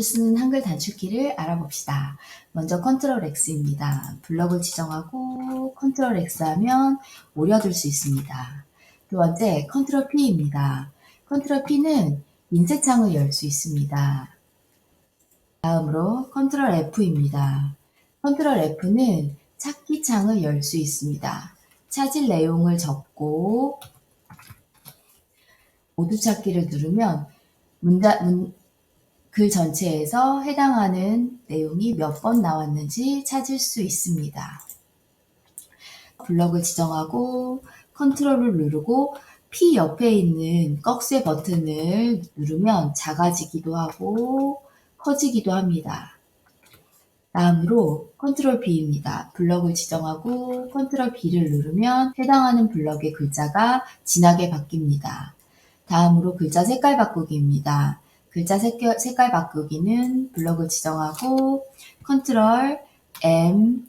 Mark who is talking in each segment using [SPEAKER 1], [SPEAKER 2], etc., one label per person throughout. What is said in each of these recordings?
[SPEAKER 1] 자주 쓰는 한글 단축키를 알아봅시다. 먼저 컨트롤 X입니다. 블럭을 지정하고 컨트롤 X 하면 오려둘 수 있습니다. 두 번째 컨트롤 P입니다. 컨트롤 P는 인쇄창을 열 수 있습니다. 다음으로 컨트롤 F입니다. 컨트롤 F는 찾기 창을 열 수 있습니다. 찾을 내용을 적고 모두 찾기를 누르면 문자, 문, 글 전체에서 해당하는 내용이 몇 번 나왔는지 찾을 수 있습니다. 블럭을 지정하고 컨트롤을 누르고 P 옆에 있는 꺽쇠 버튼을 누르면 작아지기도 하고 커지기도 합니다. 다음으로 컨트롤 B입니다. 블럭을 지정하고 컨트롤 B를 누르면 해당하는 블럭의 글자가 진하게 바뀝니다. 다음으로 글자 색깔 바꾸기입니다. 글자 색깔, 색깔 바꾸기는 블럭을 지정하고 컨트롤 M,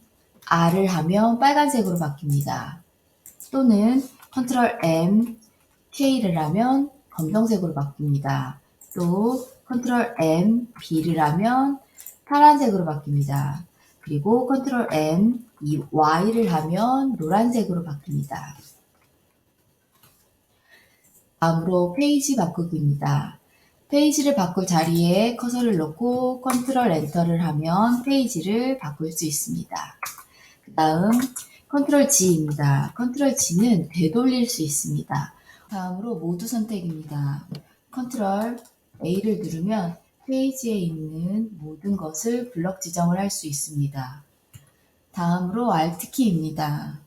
[SPEAKER 1] R을 하면 빨간색으로 바뀝니다. 또는 컨트롤 M, K를 하면 검정색으로 바뀝니다. 또 컨트롤 M, B를 하면 파란색으로 바뀝니다. 그리고 컨트롤 M, 이 Y를 하면 노란색으로 바뀝니다. 다음으로 페이지 바꾸기입니다. 페이지를 바꿀 자리에 커서를 놓고 컨트롤 엔터를 하면 페이지를 바꿀 수 있습니다. 그 다음 컨트롤 G입니다. 컨트롤 G는 되돌릴 수 있습니다. 다음으로 모두 선택입니다. 컨트롤 A를 누르면 페이지에 있는 모든 것을 블럭 지정을 할 수 있습니다. 다음으로 Alt 키입니다.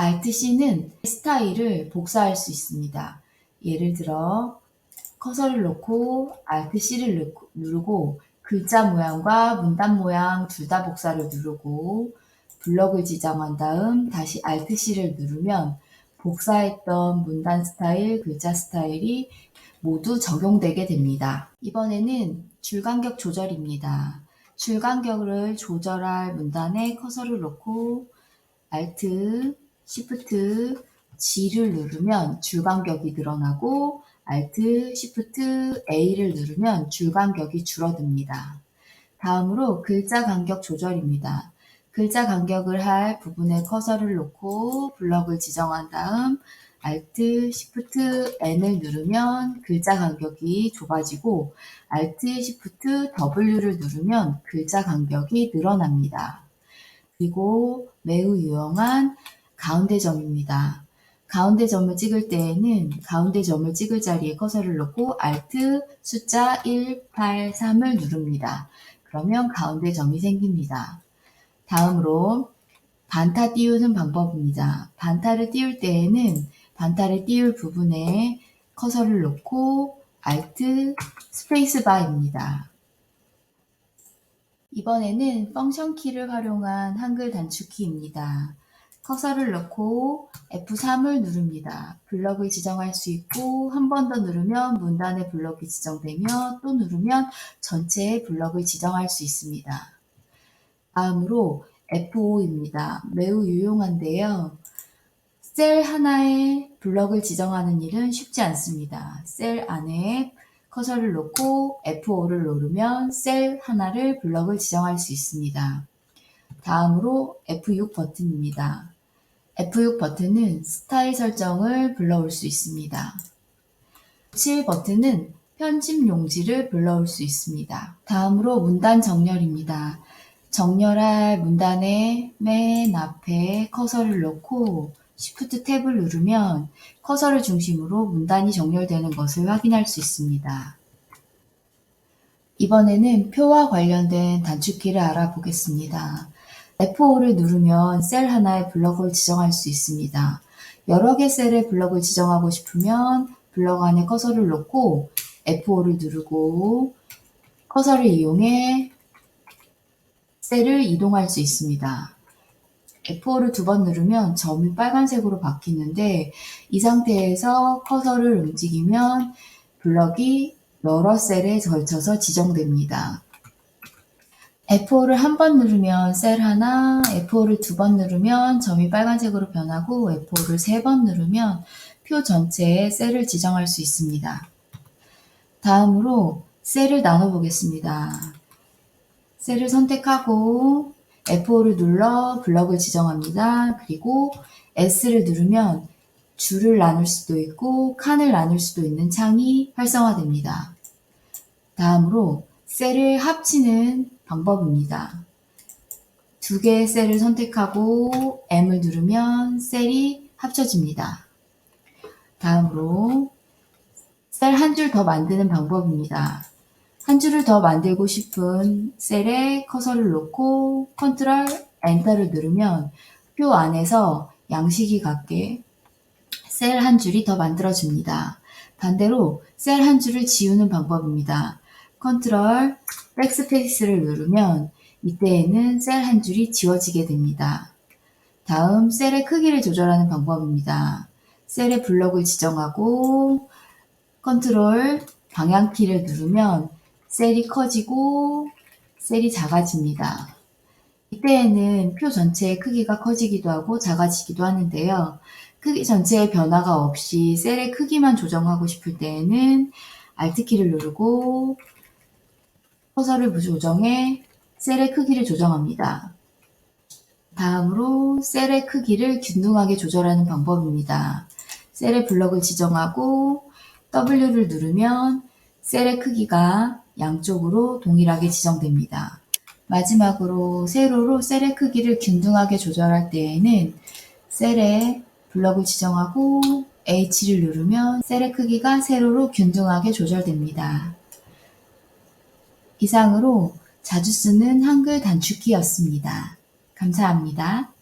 [SPEAKER 1] Alt C는 스타일을 복사할 수 있습니다. 예를 들어 커서를 놓고 Alt C를 누르고 글자 모양과 문단 모양 둘 다 복사를 누르고 블럭을 지정한 다음 다시 Alt C를 누르면 복사했던 문단 스타일, 글자 스타일이 모두 적용되게 됩니다. 이번에는 줄간격 조절입니다. 줄간격을 조절할 문단에 커서를 놓고 Alt, Shift, G를 누르면 줄간격이 늘어나고 Alt, Shift, A를 누르면 줄 간격이 줄어듭니다. 다음으로 글자 간격 조절입니다. 글자 간격을 할 부분에 커서를 놓고 블럭을 지정한 다음 Alt, Shift, N을 누르면 글자 간격이 좁아지고 Alt, Shift, W를 누르면 글자 간격이 늘어납니다. 그리고 매우 유용한 가운데 점입니다. 가운데 점을 찍을 때에는 가운데 점을 찍을 자리에 커서를 놓고 Alt 숫자 1, 8, 3을 누릅니다. 그러면 가운데 점이 생깁니다. 다음으로 반타 띄우는 방법입니다. 반타를 띄울 때에는 반타를 띄울 부분에 커서를 놓고 Alt 스페이스바입니다. 이번에는 펑션 키를 활용한 한글 단축키입니다. 커서를 넣고 F3을 누릅니다. 블럭을 지정할 수 있고 한 번 더 누르면 문단의 블럭이 지정되며 또 누르면 전체의 블럭을 지정할 수 있습니다. 다음으로 F5입니다. 매우 유용한데요. 셀 하나에 블럭을 지정하는 일은 쉽지 않습니다. 셀 안에 커서를 놓고 F5를 누르면 셀 하나를 블럭을 지정할 수 있습니다. 다음으로 F6 버튼입니다. F6 버튼은 스타일 설정을 불러올 수 있습니다. 7 버튼은 편집 용지를 불러올 수 있습니다. 다음으로 문단 정렬입니다. 정렬할 문단의 맨 앞에 커서를 놓고 Shift 탭을 누르면 커서를 중심으로 문단이 정렬되는 것을 확인할 수 있습니다. 이번에는 표와 관련된 단축키를 알아보겠습니다. F5를 누르면 셀 하나에 블럭을 지정할 수 있습니다. 여러 개 셀에 블럭을 지정하고 싶으면 블럭 안에 커서를 놓고 F5를 누르고 커서를 이용해 셀을 이동할 수 있습니다. F5를 두 번 누르면 점이 빨간색으로 바뀌는데 이 상태에서 커서를 움직이면 블럭이 여러 셀에 걸쳐서 지정됩니다. F5를 한 번 누르면 셀 하나, F5를 두 번 누르면 점이 빨간색으로 변하고 F5를 세 번 누르면 표 전체에 셀을 지정할 수 있습니다. 다음으로 셀을 나눠 보겠습니다. 셀을 선택하고 F5를 눌러 블럭을 지정합니다. 그리고 S를 누르면 줄을 나눌 수도 있고 칸을 나눌 수도 있는 창이 활성화됩니다. 다음으로 셀을 합치는 방법입니다. 두 개의 셀을 선택하고 M을 누르면 셀이 합쳐집니다. 다음으로 셀 한 줄 더 만드는 방법입니다. 한 줄을 더 만들고 싶은 셀에 커서를 놓고 컨트롤 엔터를 누르면 표 안에서 양식이 같게 셀 한 줄이 더 만들어집니다. 반대로 셀 한 줄을 지우는 방법입니다. 컨트롤 백스페이스를 누르면 이때에는 셀 한 줄이 지워지게 됩니다. 다음 셀의 크기를 조절하는 방법입니다. 셀의 블럭을 지정하고 컨트롤 방향키를 누르면 셀이 커지고 셀이 작아집니다. 이때에는 표 전체의 크기가 커지기도 하고 작아지기도 하는데요. 크기 전체의 변화가 없이 셀의 크기만 조정하고 싶을 때에는 Alt키를 누르고 커서를 조정해 셀의 크기를 조정합니다. 다음으로 셀의 크기를 균등하게 조절하는 방법입니다. 셀의 블럭을 지정하고 W를 누르면 셀의 크기가 양쪽으로 동일하게 지정됩니다. 마지막으로 세로로 셀의 크기를 균등하게 조절할 때에는 셀의 블럭을 지정하고 H를 누르면 셀의 크기가 세로로 균등하게 조절됩니다. 이상으로 자주 쓰는 한글 단축키였습니다. 감사합니다.